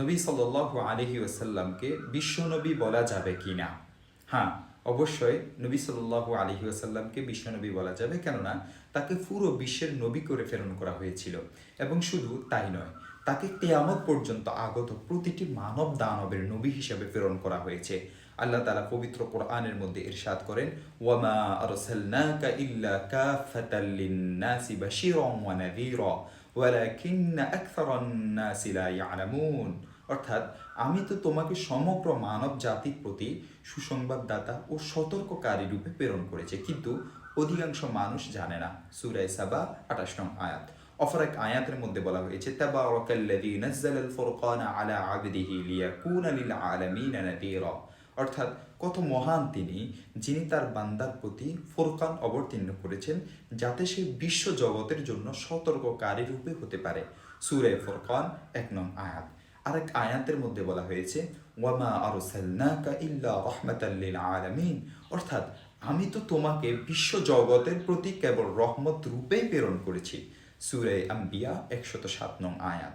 নবী সাল্লাহ আলহি ওসাল্লামকে বিশ্বনবী বলা যাবে কি না হ্যাঁ অবশ্যই নবী সাল্লু আলহি ওসাল্লামকে বিশ্বনবী বলা যাবে কেননা তাকে পুরো বিশ্বের নবী করে প্রেরণ করা হয়েছিল এবং শুধু তাই নয়, তাকে তেয়ামত পর্যন্ত আগত প্রতিটি মানব দানবের নবী হিসেবে প্রেরণ করা হয়েছে। আল্লাহ তালা পবিত্র কোরআনের মধ্যে ইরশাদ করেন, ওয়ামা আরসালনাকা ইল্লা কাফাতাল লিন্নাসি ওয়া নাযীরা আকসারান নাসি লা ইয়ালামুন। অর্থাৎ, আমি তো তোমাকে সমগ্র মানব জাতির প্রতি সুসংবাদদাতা ও সতর্ককারী রূপে প্রেরণ করেছে, কিন্তু অধিকাংশ মানুষ জানে না। সুরাই সাবা, আঠাশ নং আয়াত। অপর এক আয়াতের মধ্যে বলা হয়েছে, তাবারাকাল্লাযী নাযালাল ফুরকানা আলা আবদিহি লিয়াকুনা লিল আলামিনা নাযীরা। অর্থাৎ কত মহান তিনি যিনি তার বান্দার প্রতি ফোরকান অবতীর্ণ করেছেন যাতে সে বিশ্ব জগতের জন্য সতর্ককারী রূপে হতে পারে। সুরে ফুরকান এক নং আয়াত। আরেক আয়াতের মধ্যে বলা হয়েছে, ওয়ামা আরসালনাকা ইল্লা রাহমাতাল লিল আলামিন। অর্থাৎ, আমি তো তোমাকে বিশ্ব জগতের প্রতি কেবল রহমত রূপেই প্রেরণ করেছি। সুরে আম্বিয়া একশত সাত নং আয়াত।